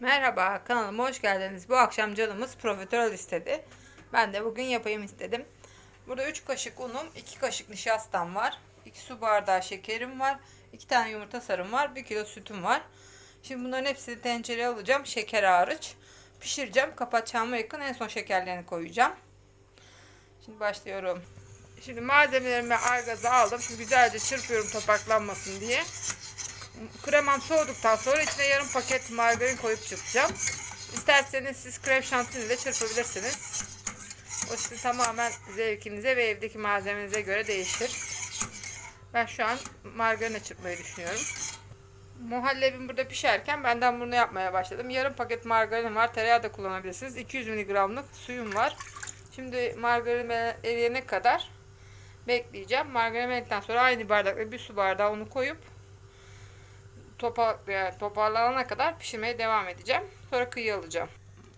Merhaba kanalıma hoş geldiniz. Bu akşam canımız profiterol istedi. Ben de bugün yapayım istedim. Burada 3 kaşık unum, 2 kaşık nişastam var. 2 su bardağı şekerim var. 2 tane yumurta sarım var. 1 kilo sütüm var. Şimdi bunların hepsini tencereye alacağım. Şeker hariç. Pişireceğim. Kapatacağıma yakın en son şekerlerini koyacağım. Şimdi başlıyorum. Şimdi malzemelerimi argaza aldım. Şimdi güzelce çırpıyorum topaklanmasın diye. Kremam soğuduktan sonra içine yarım paket margarin koyup çırpacağım. İsterseniz siz krem şantini de çırpabilirsiniz. O sizin tamamen zevkinize ve evdeki malzemenize göre değişir. Ben şu an margarinle çırpmayı düşünüyorum. Muhallebim burada pişerken benden bunu yapmaya başladım. Yarım paket margarin var. Tereyağı da kullanabilirsiniz. 200 mg'lık suyum var. Şimdi margarin eriyene kadar bekleyeceğim. Margarin eriyendikten sonra aynı bardakla bir su bardağı unu koyup topa, yani toparlanana kadar pişirmeye devam edeceğim. Sonra kıyı alacağım.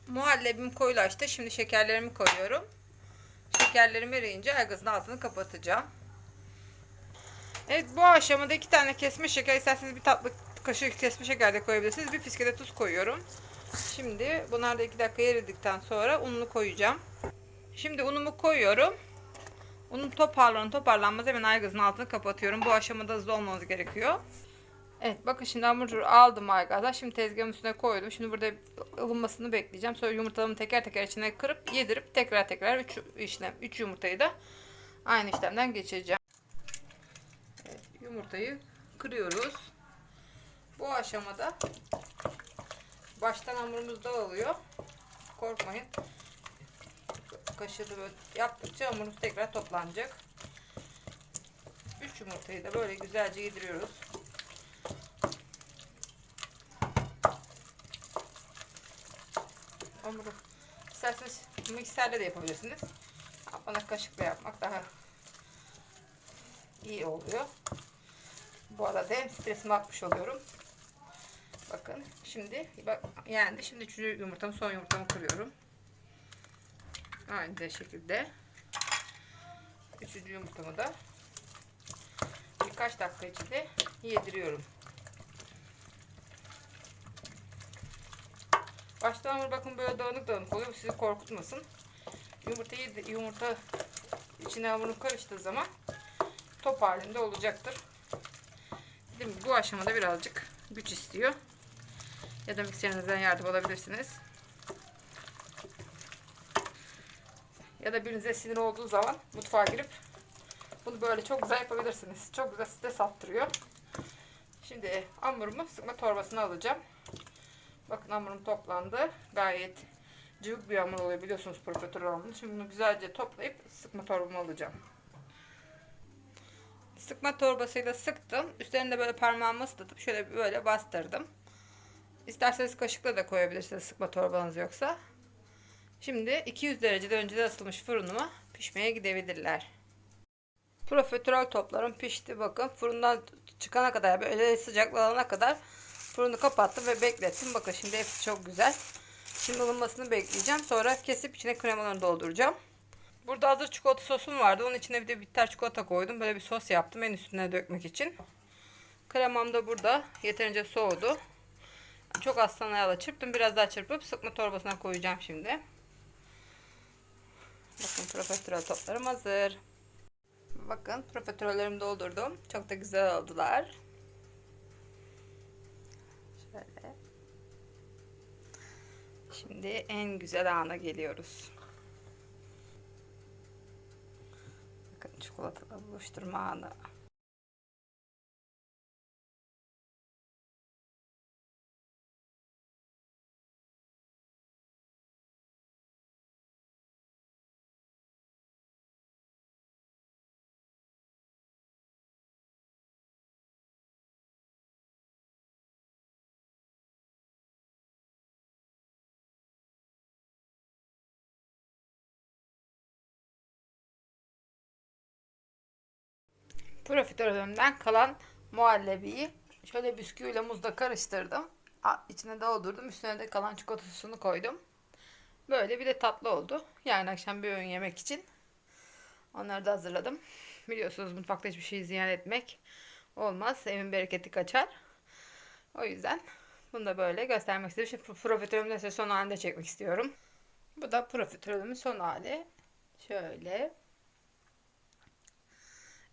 Muhallebim koyulaştı. Şimdi şekerlerimi koyuyorum. Şekerlerim eriyince aygazın altını kapatacağım. Evet bu aşamada iki tane kesme şeker isterseniz bir tatlı kaşığı kesme şeker de koyabilirsiniz. Bir fiske de tuz koyuyorum. Şimdi bunlar da iki dakika eridikten sonra ununu koyacağım. Şimdi unumu koyuyorum. Unun toparlanır toparlanmaz hemen aygazın altını kapatıyorum. Bu aşamada hızlı olmanız gerekiyor. Evet bakın şimdi hamuru aldım arkadaşlar. Şimdi tezgahın üstüne koydum. Şimdi burada ılınmasını bekleyeceğim. Sonra yumurtalarımı teker teker içine kırıp yedirip tekrar tekrar 3 işlem 3 yumurtayı da aynı işlemden geçireceğim. Evet, yumurtayı kırıyoruz. Bu aşamada baştan hamurumuz dağılıyor. Korkmayın. Kaşığı böyle yaptıkça hamurumuz tekrar toplanacak. 3 yumurtayı da böyle güzelce yediriyoruz. Hamuru isterseniz mikserle de yapabilirsiniz. Bana kaşıkla yapmak daha iyi oluyor. Bu arada hem stresimi atmış oluyorum. Bakın şimdi bak yendi. Şimdi üçüncü yumurtamı son yumurtamı kırıyorum. Aynı şekilde. Üçüncü yumurtamı da birkaç dakika içinde yediriyorum. Baştan hamur bakın böyle dağınık dağınık oluyor. Bu sizi korkutmasın. Yumurtayı yumurta içine hamurun karıştığı zaman top halinde olacaktır. Değil mi? Bu aşamada birazcık güç istiyor. Ya da mikserinizden yardım alabilirsiniz. Ya da birinize sinir olduğu zaman mutfağa girip bunu böyle çok güzel yapabilirsiniz. Çok güzel stres attırıyor. Şimdi hamurumu sıkma torbasına alacağım. Bakın hamurum toplandı. Gayet cıvık bir hamur oluyor biliyorsunuz profiterol hamuru. Şimdi bunu güzelce toplayıp sıkma torbama alacağım. Sıkma torbasıyla sıktım. Üstlerinde böyle parmağımı ıslatıp şöyle böyle bastırdım. İsterseniz kaşıkla da koyabilirsiniz sıkma torbanız yoksa. Şimdi 200 derecede önceden ısıtılmış fırınıma pişmeye gidebilirler. Profiterol toplarım pişti. Bakın fırından çıkana kadar böyle sıcaklanana kadar Fırını kapattım ve beklettim. Bakın şimdi hepsi çok güzel. Şimdi ılınmasını bekleyeceğim. Sonra kesip içine kremalarını dolduracağım. Burada hazır çikolata sosum vardı. Onun içine bir de bitter çikolata koydum. Böyle bir sos yaptım en üstüne dökmek için. Kremam da burada. Yeterince soğudu. Çok az sanayla çırptım. Biraz daha çırpıp sıkma torbasına koyacağım şimdi. Bakın profiterol toplarım hazır. Bakın profiterollerimi doldurdum. Çok da güzel oldular. Şöyle. Şimdi en güzel ana geliyoruz. Bakın çikolatalı buluşturma anı. Profiterolümden kalan muhallebiyi şöyle bisküviyle muzla karıştırdım. İçine doldurdum. Üstüne de kalan çikolata sosunu koydum. Böyle bir de tatlı oldu. Yarın akşam bir öğün yemek için. Onları da hazırladım. Biliyorsunuz mutfakta hiçbir şey ziyan etmek olmaz. Evin bereketi kaçar. O yüzden Bunu da böyle göstermek istedim. Şimdi profiterolümü de son halinde çekmek istiyorum. Bu da profiterolümün son hali. Şöyle.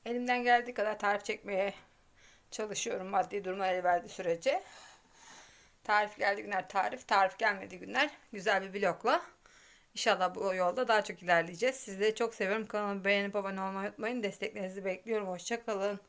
Elimden geldiği kadar tarif çekmeye çalışıyorum maddi durumlar el verdiği sürece. Tarif geldiği günler tarif, tarif gelmediği günler güzel bir blokla. İnşallah bu yolda daha çok ilerleyeceğiz. Sizleri çok seviyorum. Kanalıma beğenip abone olmayı unutmayın. Desteklerinizi bekliyorum. Hoşçakalın.